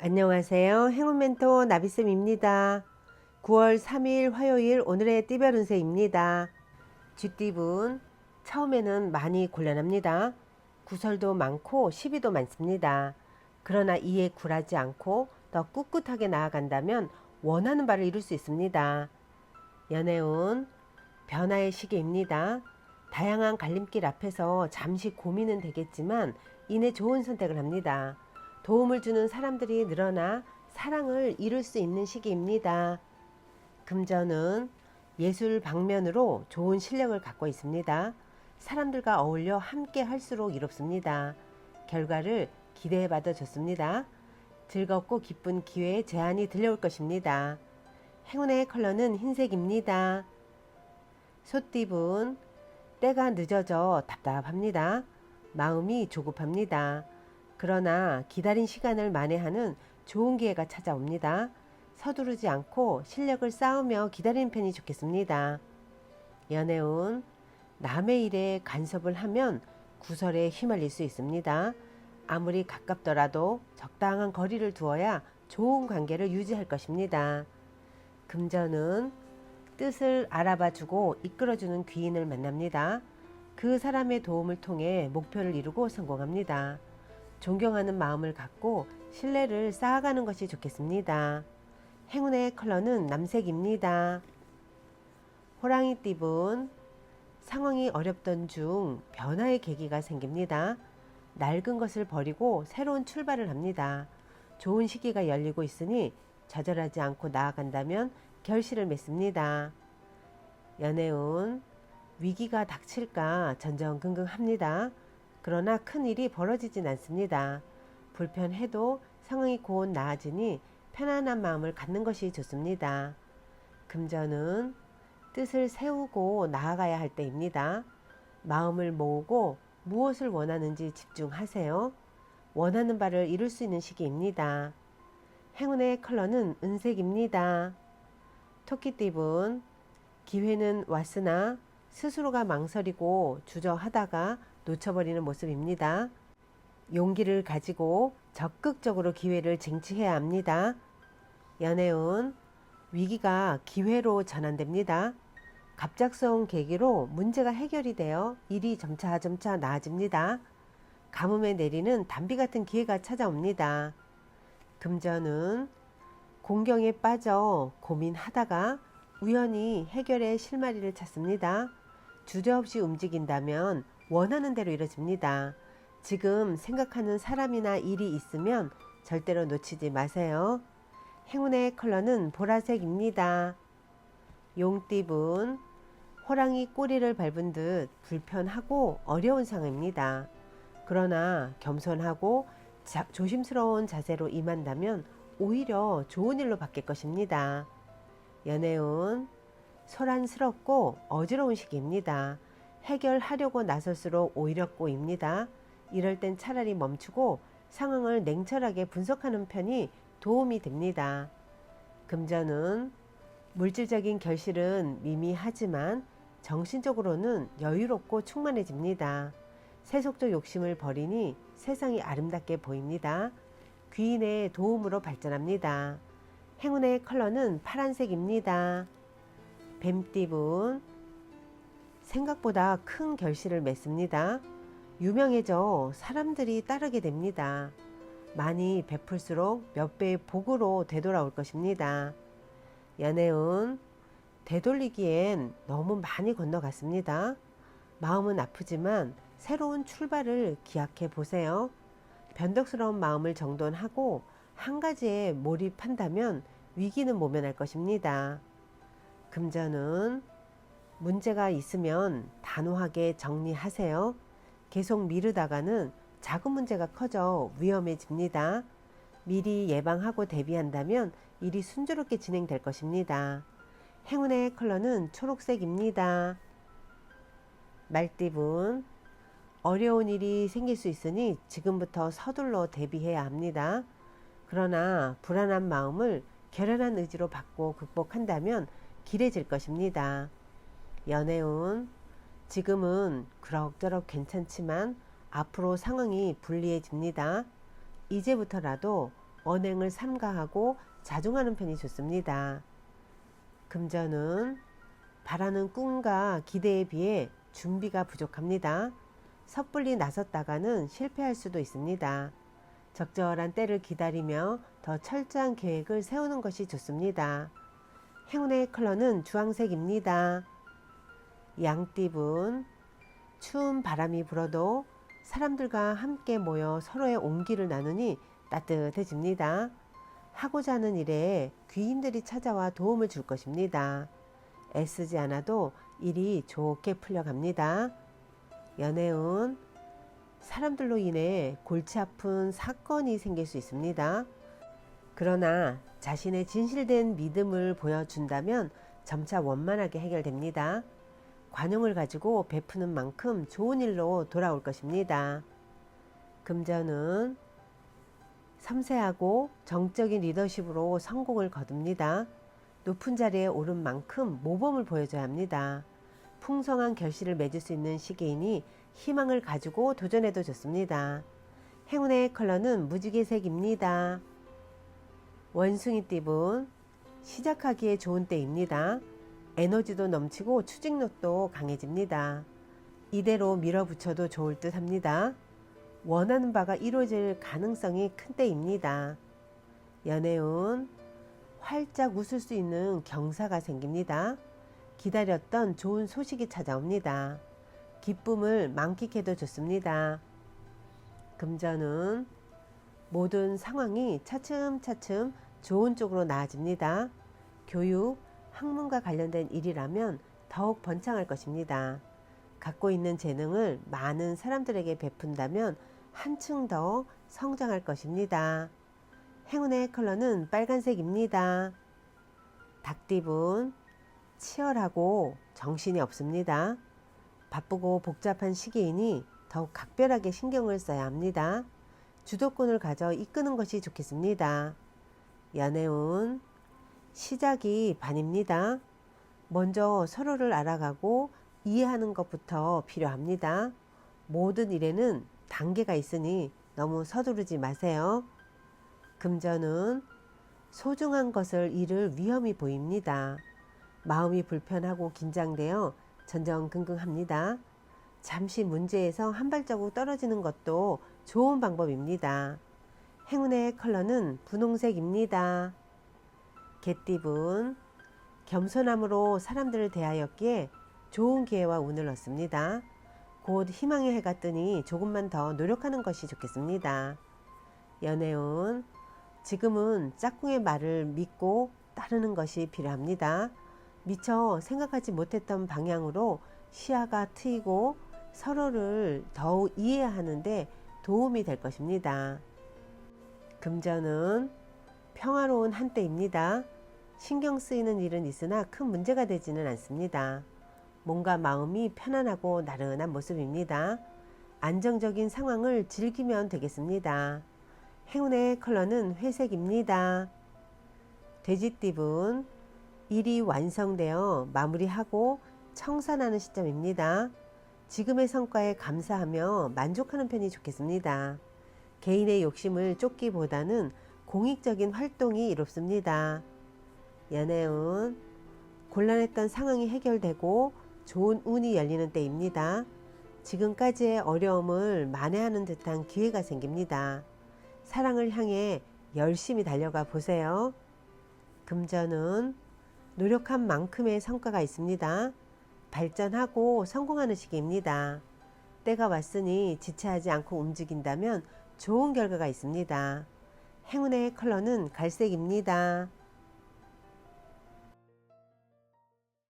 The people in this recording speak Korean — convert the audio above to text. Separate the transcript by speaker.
Speaker 1: 안녕하세요. 행운 멘토 나비쌤입니다. 9월 3일 화요일 오늘의 띠별 운세입니다. 쥐띠분 처음에는 많이 곤란합니다. 구설도 많고 시비도 많습니다. 그러나 이에 굴하지 않고 더 꿋꿋하게 나아간다면 원하는 바를 이룰 수 있습니다. 연애운 변화의 시기입니다. 다양한 갈림길 앞에서 잠시 고민은 되겠지만 이내 좋은 선택을 합니다. 도움을 주는 사람들이 늘어나 사랑을 이룰 수 있는 시기입니다. 금전은 예술 방면으로 좋은 실력을 갖고 있습니다. 사람들과 어울려 함께 할수록 이롭습니다. 결과를 기대해 봐도 좋습니다. 즐겁고 기쁜 기회의 제안이 들려올 것입니다. 행운의 컬러는 흰색입니다. 소띠분 때가 늦어져 답답합니다. 마음이 조급합니다. 그러나 기다린 시간을 만회하는 좋은 기회가 찾아옵니다. 서두르지 않고 실력을 쌓으며 기다리는 편이 좋겠습니다. 연애운 남의 일에 간섭을 하면 구설에 휘말릴 수 있습니다. 아무리 가깝더라도 적당한 거리를 두어야 좋은 관계를 유지할 것입니다. 금전은 뜻을 알아봐주고 이끌어주는 귀인을 만납니다. 그 사람의 도움을 통해 목표를 이루고 성공합니다. 존경하는 마음을 갖고 신뢰를 쌓아가는 것이 좋겠습니다. 행운의 컬러는 남색입니다. 호랑이 띠분 상황이 어렵던 중 변화의 계기가 생깁니다. 낡은 것을 버리고 새로운 출발을 합니다. 좋은 시기가 열리고 있으니 좌절하지 않고 나아간다면 결실을 맺습니다. 연애운 위기가 닥칠까 전전긍긍합니다. 그러나 큰 일이 벌어지진 않습니다. 불편해도 상황이 곧 나아지니 편안한 마음을 갖는 것이 좋습니다. 금전은 뜻을 세우고 나아가야 할 때입니다. 마음을 모으고 무엇을 원하는지 집중하세요. 원하는 바를 이룰 수 있는 시기입니다. 행운의 컬러는 은색입니다. 토끼띠분 기회는 왔으나 스스로가 망설이고 주저하다가 놓쳐버리는 모습입니다. 용기를 가지고 적극적으로 기회를 쟁취해야 합니다. 연애운 위기가 기회로 전환됩니다. 갑작스러운 계기로 문제가 해결이 되어 일이 점차 점차 나아집니다. 가뭄에 내리는 단비 같은 기회가 찾아옵니다. 금전은 공경에 빠져 고민하다가 우연히 해결의 실마리를 찾습니다. 주저없이 움직인다면 원하는 대로 이루어집니다. 지금 생각하는 사람이나 일이 있으면 절대로 놓치지 마세요. 행운의 컬러는 보라색입니다. 용띠분 호랑이 꼬리를 밟은 듯 불편하고 어려운 상황입니다. 그러나 겸손하고 자, 조심스러운 자세로 임한다면 오히려 좋은 일로 바뀔 것입니다. 연애운 소란스럽고 어지러운 시기입니다. 해결하려고 나설수록 오히려 꼬입니다. 이럴 땐 차라리 멈추고 상황을 냉철하게 분석하는 편이 도움이 됩니다. 금전은 물질적인 결실은 미미하지만 정신적으로는 여유롭고 충만해집니다. 세속적 욕심을 버리니 세상이 아름답게 보입니다. 귀인의 도움으로 발전합니다. 행운의 컬러는 파란색입니다. 뱀띠분 생각보다 큰 결실을 맺습니다. 유명해져 사람들이 따르게 됩니다. 많이 베풀수록 몇 배의 복으로 되돌아올 것입니다. 연애운 되돌리기엔 너무 많이 건너갔습니다. 마음은 아프지만 새로운 출발을 기약해 보세요. 변덕스러운 마음을 정돈하고 한 가지에 몰입한다면 위기는 모면할 것입니다. 금전은 문제가 있으면 단호하게 정리하세요. 계속 미루다가는 작은 문제가 커져 위험해집니다. 미리 예방하고 대비한다면 일이 순조롭게 진행될 것입니다. 행운의 컬러는 초록색입니다. 말띠분 어려운 일이 생길 수 있으니 지금부터 서둘러 대비해야 합니다. 그러나 불안한 마음을 결연한 의지로 받고 극복한다면 길해질 것입니다. 연애운 지금은 그럭저럭 괜찮지만 앞으로 상황이 불리해집니다. 이제부터라도 언행을 삼가하고 자중하는 편이 좋습니다. 금전은 바라는 꿈과 기대에 비해 준비가 부족합니다. 섣불리 나섰다가는 실패할 수도 있습니다. 적절한 때를 기다리며 더 철저한 계획을 세우는 것이 좋습니다. 행운의 컬러는 주황색입니다. 양띠분 추운 바람이 불어도 사람들과 함께 모여 서로의 온기를 나누니 따뜻해집니다. 하고자 하는 일에 귀인들이 찾아와 도움을 줄 것입니다. 애쓰지 않아도 일이 좋게 풀려갑니다. 연애운 사람들로 인해 골치 아픈 사건이 생길 수 있습니다. 그러나 자신의 진실된 믿음을 보여준다면 점차 원만하게 해결됩니다. 관용을 가지고 베푸는 만큼 좋은 일로 돌아올 것입니다. 금전은 섬세하고 정적인 리더십으로 성공을 거둡니다. 높은 자리에 오른 만큼 모범을 보여줘야 합니다. 풍성한 결실을 맺을 수 있는 시기이니 희망을 가지고 도전해도 좋습니다. 행운의 컬러는 무지개색입니다. 원숭이 띠분 시작하기에 좋은 때입니다. 에너지도 넘치고 추진력도 강해집니다. 이대로 밀어붙여도 좋을 듯 합니다. 원하는 바가 이루어질 가능성이 큰 때입니다. 연애운 활짝 웃을 수 있는 경사가 생깁니다. 기다렸던 좋은 소식이 찾아옵니다. 기쁨을 만끽해도 좋습니다. 금전은 모든 상황이 차츰차츰 좋은 쪽으로 나아집니다. 교육, 학문과 관련된 일이라면 더욱 번창할 것입니다. 갖고 있는 재능을 많은 사람들에게 베푼다면 한층 더 성장할 것입니다. 행운의 컬러는 빨간색입니다. 닭띠분 치열하고 정신이 없습니다. 바쁘고 복잡한 시기이니 더욱 각별하게 신경을 써야 합니다. 주도권을 가져 이끄는 것이 좋겠습니다. 연애운 시작이 반입니다. 먼저 서로를 알아가고 이해하는 것부터 필요합니다. 모든 일에는 단계가 있으니 너무 서두르지 마세요. 금전은 소중한 것을 잃을 위험이 보입니다. 마음이 불편하고 긴장되어 전전긍긍합니다. 잠시 문제에서 한 발자국 떨어지는 것도 좋은 방법입니다. 행운의 컬러는 분홍색입니다. 개띠분 겸손함으로 사람들을 대하였기에 좋은 기회와 운을 얻습니다. 곧 희망의 해가 뜨니 조금만 더 노력하는 것이 좋겠습니다. 연애운 지금은 짝꿍의 말을 믿고 따르는 것이 필요합니다. 미처 생각하지 못했던 방향으로 시야가 트이고 서로를 더욱 이해하는데 도움이 될 것입니다. 금전은 평화로운 한때입니다. 신경 쓰이는 일은 있으나 큰 문제가 되지는 않습니다. 몸과 마음이 편안하고 나른한 모습입니다. 안정적인 상황을 즐기면 되겠습니다. 행운의 컬러는 회색입니다. 돼지띠분 일이 완성되어 마무리하고 청산하는 시점입니다. 지금의 성과에 감사하며 만족하는 편이 좋겠습니다. 개인의 욕심을 쫓기보다는 공익적인 활동이 이롭습니다. 연애운 곤란했던 상황이 해결되고 좋은 운이 열리는 때입니다. 지금까지의 어려움을 만회하는 듯한 기회가 생깁니다. 사랑을 향해 열심히 달려가 보세요. 금전은 노력한 만큼의 성과가 있습니다. 발전하고 성공하는 시기입니다. 때가 왔으니 지체하지 않고 움직인다면 좋은 결과가 있습니다. 행운의 컬러는 갈색입니다.